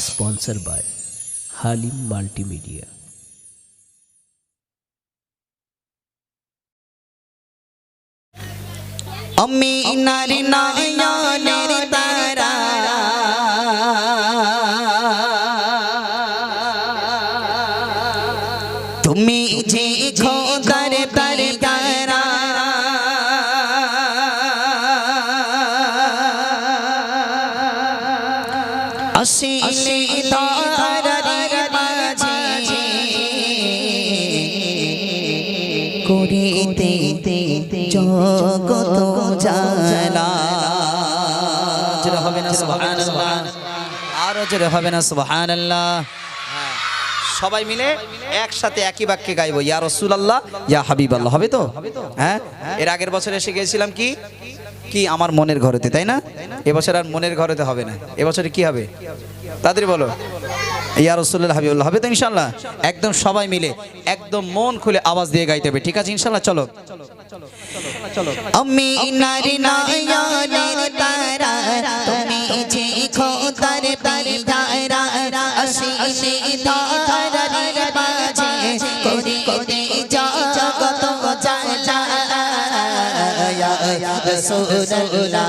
Sponsor by Halim multimedia আমি নারী নয়নের আসিলে তারার মাঝে করিতে জগত জালা জোরে হবে না সুবহানাল্লাহ আরও জোরে হবে না সুবহানাল্লাহ সবাই মিলে একসাথে একই বাক্যে গাইবো ইয়া আল্লাহ ইয়া হাবিব আল্লাহ হবে তো? হ্যাঁ? এর আগের বছর এসে গিয়েছিলাম কি? কি আমার মনের ঘরেতে, তাই না? এবছর আর মনের ঘরেতে হবে না। এবছরে কি হবে? তাদের বলো। ইয়া রসুল্লাহ হাবিবুল্লাহ, হবে তো ইনশাল্লাহ একদম সবাই মিলে, একদম মন খুলে আওয়াজ দিয়ে গাইতে হবে। ঠিক আছে ইনশাল্লাহ চলো। আমি নারী নয়নের তারা, তুমি যে খোদার তারি তারা আসিলে তারার রাসূলুল্লাহ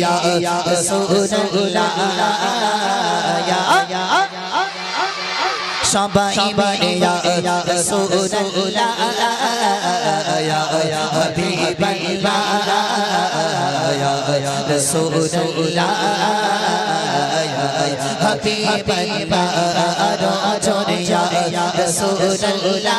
ইয়া রাসূলুল্লাহ ইয়া সবাই মিলে ইয়া রাসূলুল্লাহ ইয়া হাবিবাল্লাহ ইয়া রাসূলুল্লাহ ইয়া হাবিবাল্লাহ আরও ইয়া রাসূলুল্লাহ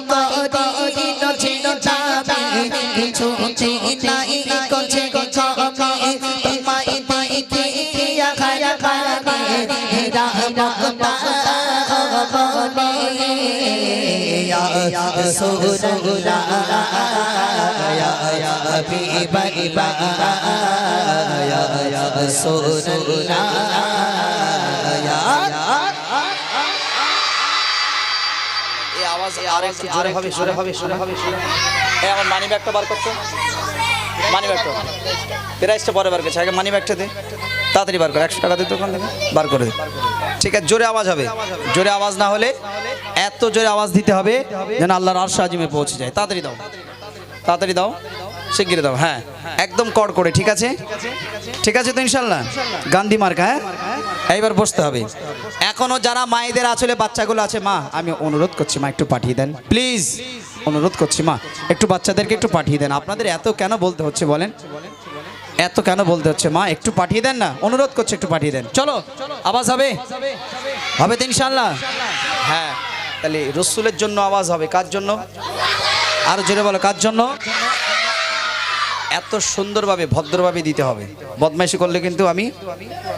আর হবে হবে হবে আমার মানি ব্যাগটা বার করতো। মানি ব্যাগটা পরে বার করছে। আগে মানি ব্যাগটা দে। তাড়াতাড়ি বার করে, একশো টাকা দে দোকান থেকে, বার করে দে। ঠিক আছে, জোরে আওয়াজ হবে। জোরে আওয়াজ না হলে এত জোরে আওয়াজ দিতে হবে যেন আল্লাহর আজিমে পৌঁছে যায়। তাড়াতাড়ি দাও তাড়াতাড়ি দাও শিগগিরি দাও হ্যাঁ একদম কড় করে, ঠিক আছে? ঠিক আছে তো ইনশাল্লাহ? গান্ধী মার্কা হ্যাঁ? এইবার বসতে হবে। এখনও যারা মায়েদের আসলে বাচ্চাগুলো আছে, মা, আমি অনুরোধ করছি, মা, একটু পাঠিয়ে দেন। প্লিজ, অনুরোধ করছি, মা, একটু বাচ্চাদেরকে একটু পাঠিয়ে দেন। আপনাদের এত কেন বলতে হচ্ছে বলেন? এত কেন বলতে হচ্ছে? মা, একটু পাঠিয়ে দেন না? অনুরোধ করছে, একটু পাঠিয়ে দেন। চলো, আওয়াজ হবে? হবে তো ইনশাল্লাহ হ্যাঁ তাহলে রসুলের জন্য আওয়াজ হবে। কার জন্য? আরও জোরে বলো, কার জন্য? এত সুন্দরভাবে, ভদ্রভাবে দিতে হবে। বদমাইশি করলে কিন্তু আমি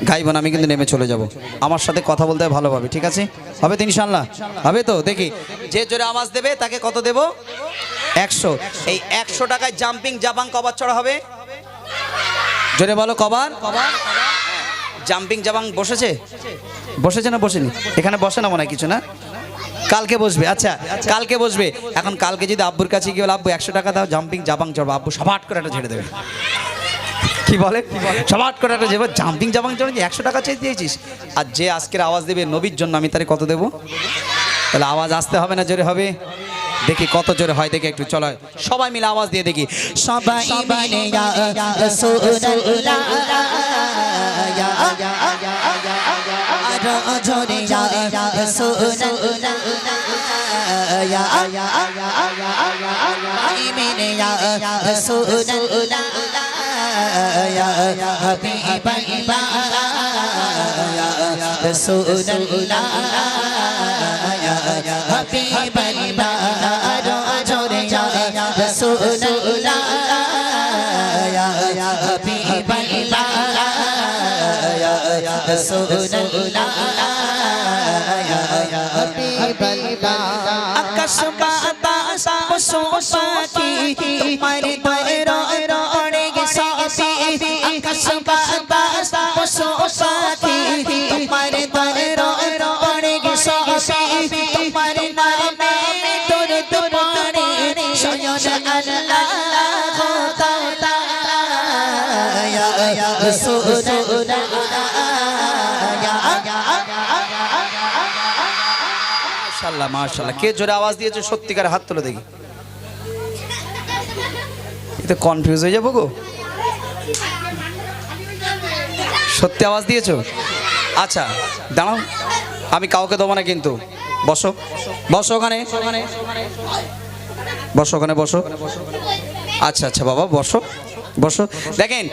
গাইব না, আমি কিন্তু নেমে চলে যাব। আমার সাথে কথা বলতে ভালোভাবে ঠিক আছে? হবে তো ইনশাল্লাহ হবে তো? দেখি। যে জোরে আওয়াজ দেবে, তাকে কত দেব? একশো। এই একশো টাকায় জাম্পিং জাপাং কবার চড়া হবে? জোরে বলো, কবার? জাম্পিং জাপাং বসেছে? বসেছে না বসেনি? এখানে বসে না মনে হয় কিছু, না? কালকে বসবে আচ্ছা কালকে বসবে। এখন কালকে যদি আব্বুর কাছে গিয়ে আব্বু, একশো টাকা দাও, জাম্পিং জাবাং চড়বো। আব্বু সবাট করে একটা ছেড়ে দেবে। কি বলে? সবাট করে একটা যাব জাম্পিং জাপাং চড়ে একশো টাকা চেয়ে দিয়েছিস? আর যে আজকের আওয়াজ দেবে নবীর জন্য আমি তারে কত দেবো? তাহলে আওয়াজ আসতে হবে না, জোরে হবে? দেখি কত জোরে হয় দেখি একটু চলো সবাই মিলে আওয়াজ দিয়ে দেখি সবাই মিলে ইয়া ইয়া ইয়া ইয়া ইয়া ইয়া ইয়া রাসূলুল্লাহ ইয়া হাবিবাল্লাহ আরও জোরে রাসূলুল্লাহ মাশাল্লাহ মাশাল্লাহ কে জোরে আওয়াজ দিয়েছে? সত্যিকার হাত তুলে দেখি। এতে কনফিউজ হয়ে যাব গো। সত্যি আওয়াজ দিয়েছ? আচ্ছা দাঁড়াও। আমি কাউকে দেবো না কিন্তু। বসো। বসো ওখানে। বসো ওখানে, বসো। আচ্ছা আচ্ছা বাবা, বসো। বসো। দেখেন,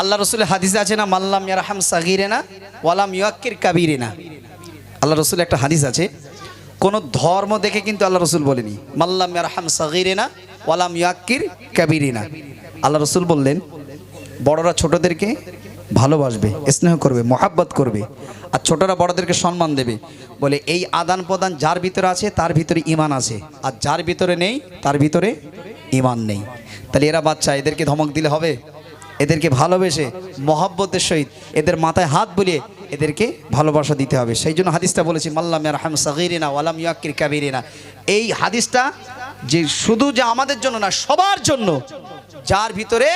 আল্লাহ রসুলের হাদিসে আছে না মাল্লাম ইয়ারহাম সাগিরে না ওয়ালাম ইয়াক্কির কাবিরে না আল্লাহ রসুল একটা হাদিস আছে, কোন ধর্ম দেখে কিন্তু আল্লাহ রসুল বলেনি মাল্লাম ইয়ারহাম সাগিরে না ওয়ালাম ইয়াক্কির কাবিরে না আল্লাহ রসুল বললেন, বড়রা ছোটদেরকে ভালোবাসবে, স্নেহ করবে, মহাব্বত করবে, আর ছোটরা বড়দেরকে সম্মান দেবে। বলে, এই আদান প্রদান যার ভিতরে আছে, তার ভিতরে ইমান আছে, আর যার ভিতরে নেই, তার ভিতরে ইমান নেই। তাহলে এরা বাচ্চা, এদেরকে ধমক দিলে হবে। এদেরকে ভালোবেসে, মহাব্বতের সহিত এদের মাথায় হাত বুলিয়ে এদেরকে ভালোবাসা দিতে হবে। সেই জন্য হাদিসটা বলেছি মাল্লাম রাহাম সাগিরিনা ওয়ালাম ইয়াক্কির কাবিরিনা। এই হাদিসটা যে শুধু যে আমাদের জন্য না, সবার জন্য। যার ভিতরে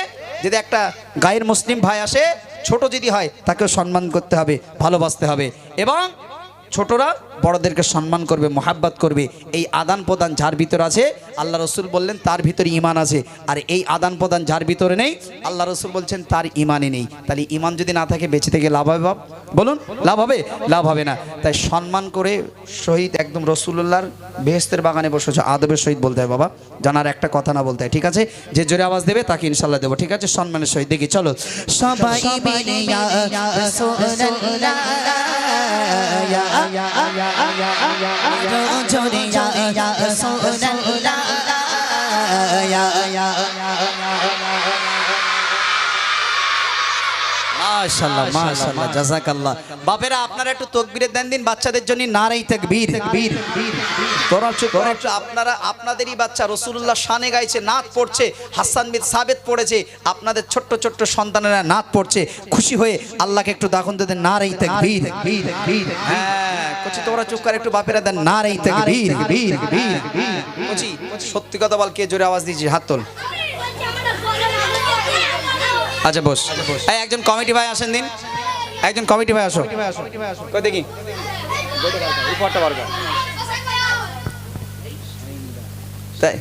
যদি একটা গায়ের মুসলিম ভাই আসে, ছোট যদি হয়, তাকেও সম্মান করতে হবে, ভালোবাসতে হবে। এবং ছোটরা বড়দেরকে সম্মান করবে, মোহাব্বত করবে। এই আদান প্রদান যার ভিতর আছে, আল্লাহ রসুল বললেন, তার ভিতরে ইমান আছে। আর এই আদান প্রদান যার ভিতরে নেই, আল্লাহ রসুল বলছেন, তার ইমানই নেই। তাহলে ইমান যদি না থাকে, বেঁচে থেকে লাভ হবে? বলুন লাভ হবে লাভ হবে না তাই সম্মান করে শহীদ একদম রসুল্লাহর বেহেস্তের বাগানে বসেছে আদবের সহিত বলতে হয় বাবা জানার একটা কথা না বলতে হয় ঠিক আছে যে জোরে আওয়াজ দেবে তাকে ইনশাল্লাহ দেবো ঠিক আছে সম্মানের সহিত দেখি চলো সবাই মাশাআল্লাহ মাশাআল্লাহ জাযাকাল্লাহ বাপেরা আপনারা একটু তাকবীরের দেন দিন বাচ্চাদের জন্য নারাই তাকবীর। তাকবীর। তোরা চুপ তোরা চুপ। আপনারা আপনাদেরই বাচ্চা রাসূলুল্লাহ শানে গাইছে নাত পড়ছে হাসান বিন সাবেত পড়েছে আপনাদের ছোট্ট ছোট্ট সন্তানেরা নাত পড়ছে খুশি হয়ে আল্লাহকে একটু দাখন দেন নারাই তাকবীর। তাকবীর তাকবীর। হ্যাঁ কচি তোরা চুপ করে একটু বাপেরা দেন নারাই তাকবীর। তাকবীর তাকবীর। কচি সত্যি কথা বল কে জোরে আওয়াজ দিয়েছিস হাত তোল। আচ্ছা বস। এই, একজন কমিটি ভাই আসেন দিন। একজন কমিটি ভাই আসো। কই দেখি? তাই?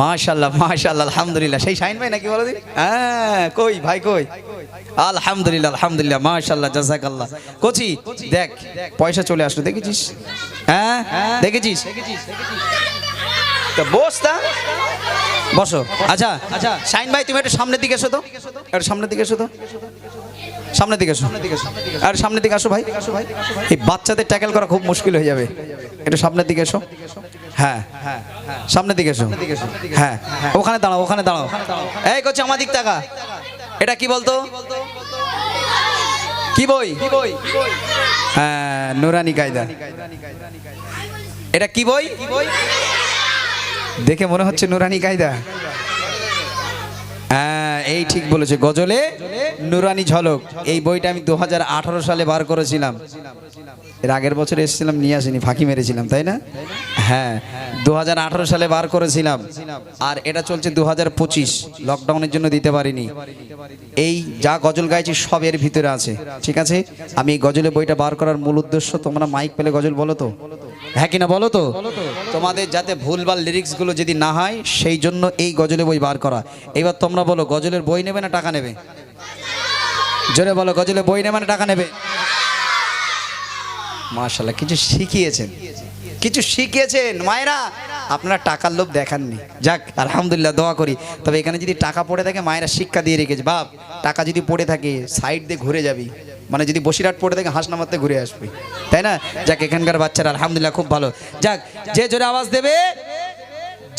মাশাল্লাহ মাশাল্লাহ, আলহামদুলিল্লাহ। সেই শাইন ভাই নাকি বলো হ্যাঁ কই ভাই, কই? আলহামদুলিল্লাহ আলহামদুলিল্লাহ, মাশাল্লাহ, জাজাকাল্লাহ। কোচি, দেখ, পয়সা চলে আসলো, দেখেছিস? হ্যাঁ দেখেছিস? তা বস তা বসো। আচ্ছা আচ্ছা শাইন ভাই, তুমি একটু সামনের দিকে এসো তো। একটু সামনের দিকে এসো তো। সামনের দিকে এসো। আর সামনের দিকে আসো ভাই। এই বাচ্চাদের ট্যাকেল করা খুব মুশকিল হয়ে যাবে। একটু সামনের দিকে এসো। হ্যাঁ সামনের দিকে এসো। হ্যাঁ ওখানে দাঁড়াও ওখানে দাঁড়াও। এই করছে আমার টাকা এটা কি বলতো? কি বই? হ্যাঁ নুরানি কায়দা। এটা কি বই? দেখে মনে হচ্ছে নুরানি কায়দা। হ্যাঁ এই ঠিক বলেছে। গজলে নুরানি ঝলক। এই বইটা আমি দুহাজার আঠারো সালে বার করেছিলাম। এর আগের বছর এসেছিলাম, নিয়ে আসিনি, ফাঁকি মেরেছিলাম, তাই না? হ্যাঁ দু হাজার আঠারো সালে বার করেছিলাম। আর এটা চলছে দু হাজার পঁচিশ। লকডাউনের জন্য দিতে পারিনি। এই যা গজল গাইছি সব এর ভিতরে আছে। ঠিক আছে? আমি এই গজলে বইটা বার করার মূল উদ্দেশ্য, তোমরা মাইক পেলে গজল বলো তো? হ্যাঁ কিনা বলো তো? তোমাদের যাতে ভুলভাল লিরিক্সগুলো যদি না হয়, সেই জন্য এই গজলের বই বার করা। এবার তোমরা বলো, গজলের বই নেবে না টাকা নেবে? জোরে বলো গজলের বই নেবে না টাকা নেবে? মাশাল্লাহ কিছু শিখিয়েছেন। কিছু শিখিয়েছেন, মায়েরা? আপনারা টাকার লোভ দেখাননি। যাক, আলহামদুলিল্লাহ, দোয়া করি। তবে এখানে যদি টাকা পড়ে থাকে, মায়েরা শিক্ষা দিয়ে রেখেছে। বাপ, টাকা যদি পড়ে থাকে সাইড দিয়ে ঘুরে যাবি। মানে যদি বসিরহাট পড়ে থাকে হাঁস নামাতে ঘুরে আসবি। তাই না? যাক, এখানকার বাচ্চারা, আলহামদুলিল্লাহ, খুব ভালো। যাক, যে জোরে আওয়াজ দেবে,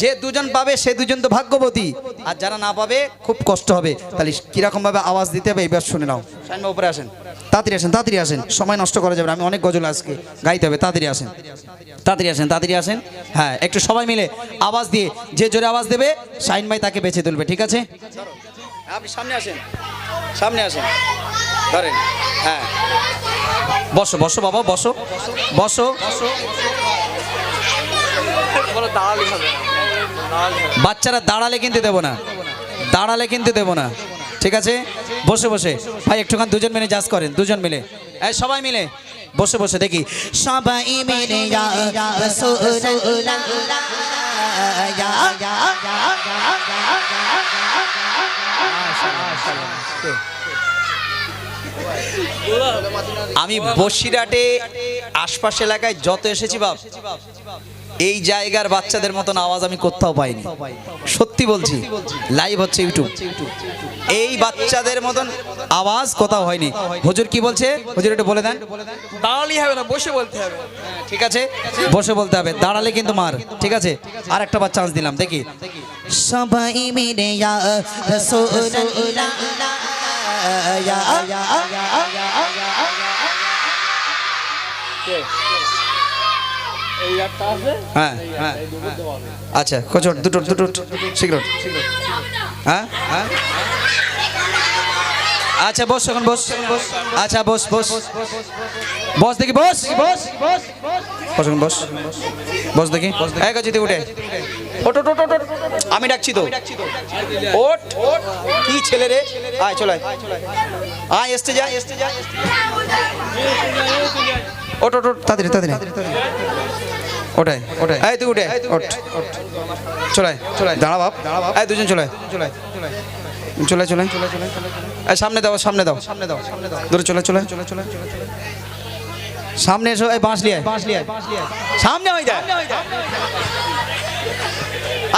যে দুজন পাবে, সে দুজন তো ভাগ্যবতী। আর যারা না পাবে, খুব কষ্ট হবে। তাহলে কীরকম ভাবে আওয়াজ দিতে হবে এবার শুনে নাও। সাইনবা উপরে আসেন। তাড়াতাড়ি আসেন তাড়াতাড়ি আসেন। সময় নষ্ট করা যাবে আমি অনেক গজল আজকে গাইতে হবে। তাড়াতাড়ি আসেন। তাড়াতাড়ি আসেন তাড়াতাড়ি আসেন। হ্যাঁ একটু সবাই মিলে আওয়াজ দিয়ে, যে জোরে আওয়াজ দেবে শাইন ভাই তাকে বেছে তুলবে, ঠিক আছে? আপনি সামনে আসেন সামনে আসেন ধরেন হ্যাঁ বসো বসো বাবা বসো বসো বাচ্চারা দাঁড়ালে কিন্তু দেবো না দাঁড়ালে কিন্তু দেবো না ঠিক আছে বসে বসে ভাই একটুখান দুজন মিলে জাজ করেন দুজন মিলে এই সবাই মিলে বসে বসে দেখি সবাই মিলে ইয়া রাসূলুল্লাহ ইয়া আমি বসিরহাটে আশপাশ এলাকায় যত এসেছি বাপ। এই জায়গার বাচ্চাদের মতন আওয়াজ আমি কোথাও পাইনি সত্যি বলছি লাইভ হচ্ছে ইউটিউব এই বাচ্চাদের মতন আওয়াজ কোথাও হয়নি হুজুর কি বলছে হুজুর একটু বলে দেন দাঁড়ালেই হবে না বসে বলতে হবে ঠিক আছে বসে বলতে হবে দাঁড়ালে কিন্তু মার ঠিক আছে আর একটা বার চান্স দিলাম দেখি সবাই মিলে ইয়া হ্যাঁ হ্যাঁ আচ্ছা কচট দুটো দুটো সিগারেট। হ্যাঁ হ্যাঁ। আচ্ছা বস এখন, বস। আচ্ছা বস বস। বস দেখি, বস। বস বস বস। বস দেখি। এক যদি উঠে। ওট ওট ওট। আমি ডাকছি তো। ওট কি ছেলে রে? আয়, চলে আয়। এসতে যা এসতে যা। ওট ওট ওট তাড়াতাড়ি তাড়াতাড়ি। ওটাই ওটাই এই তুই উঠে। ওঠ। চলাই। চলাই। দাঁড়া বাপ। এই দুজন চলে চলে চলে চলে এই সামনে দাও সামনে দাও। সামনে দাও সামনে দাও। দূরে চলে চলে চলে চলে সামনে এসো এই বাঁশ লিয়ে বাঁশ লিয়ে সামনে হয়ে যায়।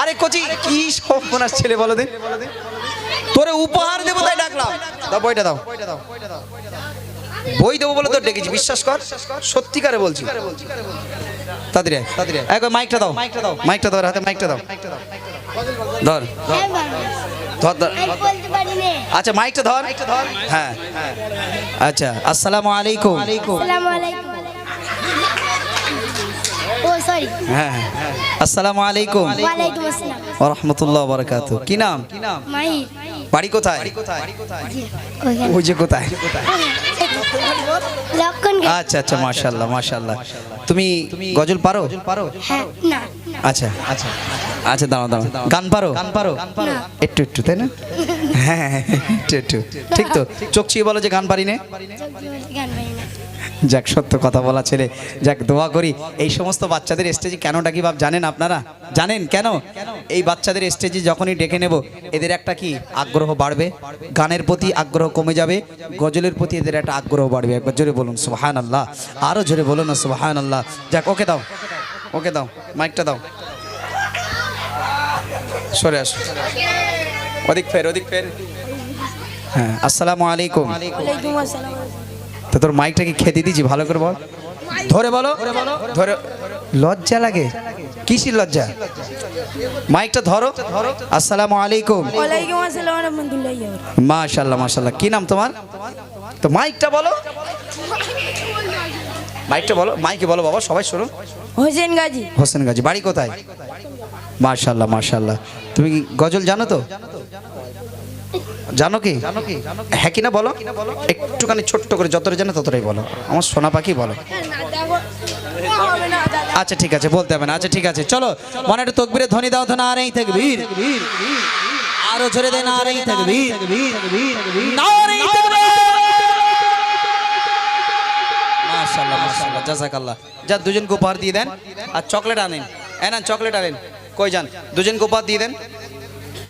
আরে কচি কি সর্বনাশ ছেলে বলো দিন তোরে উপহার দেবো তাই ডাকলাম। দাও বইটা দাও। বই দেবো বলে তো ডেকেছি বিশ্বাস কর। সত্যিকারে বলছি। আয়, একবার মাইকটা দাও। মাইকটা দাও। মাইকটা দাও হাতে মাইকটা দাও। ধর। ধর ধর। আচ্ছা মাইকটা ধর। হ্যাঁ। আচ্ছা আসসালামু আলাইকুম। আসসালামু আলাইকুম। সরি হ্যাঁ হ্যাঁ। আসসালামু আলাইকুম। ওয়ালাইকুম আসসালাম। ওরহমতুল্লাহ বারাকাতু। কি নাম? মাহি বাড়ি কোথায়? ওই যে কোথায়? আচ্ছা আচ্ছা মাশাল্লাহ মাশাল্লাহ তুমি গজল পারো পারো? হ্যাঁ না। আচ্ছা আচ্ছা আচ্ছা দাঁড়াও দাঁড়াও। গান পারো? গান পারো। না। একটু একটু তাই না? হ্যাঁ হ্যাঁ, একটু একটু। ঠিক তো। চোখ চিয়ে বলো যে গান পারি না। যাক সত্য কথা বলা ছেলে। যাক দোয়া করি। এই সমস্ত বাচ্চাদের স্টেজে কেন ডাকি বাপ জানেন আপনারা? জানেন কেন? এই বাচ্চাদের স্টেজে যখনই ডেকে নেব এদের একটা কি? আগ্রহ বাড়বে। গানের প্রতি আগ্রহ কমে যাবে। গজলের প্রতি এদের একটা আগ্রহ বাড়বে। একবার জোরে বলুন সুবাহান আল্লাহ আরও জোরে বলুন সুবাহান আল্লাহ যাক ওকে দাও। ওকে দাও মাইকটা দাও। সরে আসো। ওদিক ফের ওদিক ফের। হ্যাঁ আসসালামু আলাইকুম। তো তোর মাইকটা কি খেতে দিয়েছি ভালো করে বল। ধরে বলো। ধরে লজ্জা লাগে? কিসির লজ্জা? মাইকটা ধরো। আসসালামু আলাইকুম। ওয়ালাইকুম আসসালাম রহমতুল্লাহ মাশাল্লাহ মাশাল্লাহ কি নাম তোমার? তো মাইকটা বলো। মাইকটা বলো মাইকে বলো বাবা সবাই শোনো হোসেন গাজী হোসেন গাজী বাড়ি কোথায়? মাশাল্লাহ মাশাল্লাহ তুমি কি গজল জানো তো? জানো কি? হ্যাঁ কি না বলো? একটুখানি ছোট্ট করে যতটা জানো ততটাই বলো। আমার সোনা পাখি বলো। আচ্ছা ঠিক আছে, বলতে হবে না। আচ্ছা ঠিক আছে, চলো। মনে একটু তকবিরে ধ্বনি দাও ধনা আর এই থাকবে আরও জোরে দেন আর এই থাকবে নারেই তাকবীর। মাশাআল্লাহ জাযাকাল্লাহ। যা, দুজনকে উপহার দিয়ে দেন। আর চকলেট আনেন। এনান চকলেট আনেন। কই যান? দুজনকে উপহার দিয়ে দেন।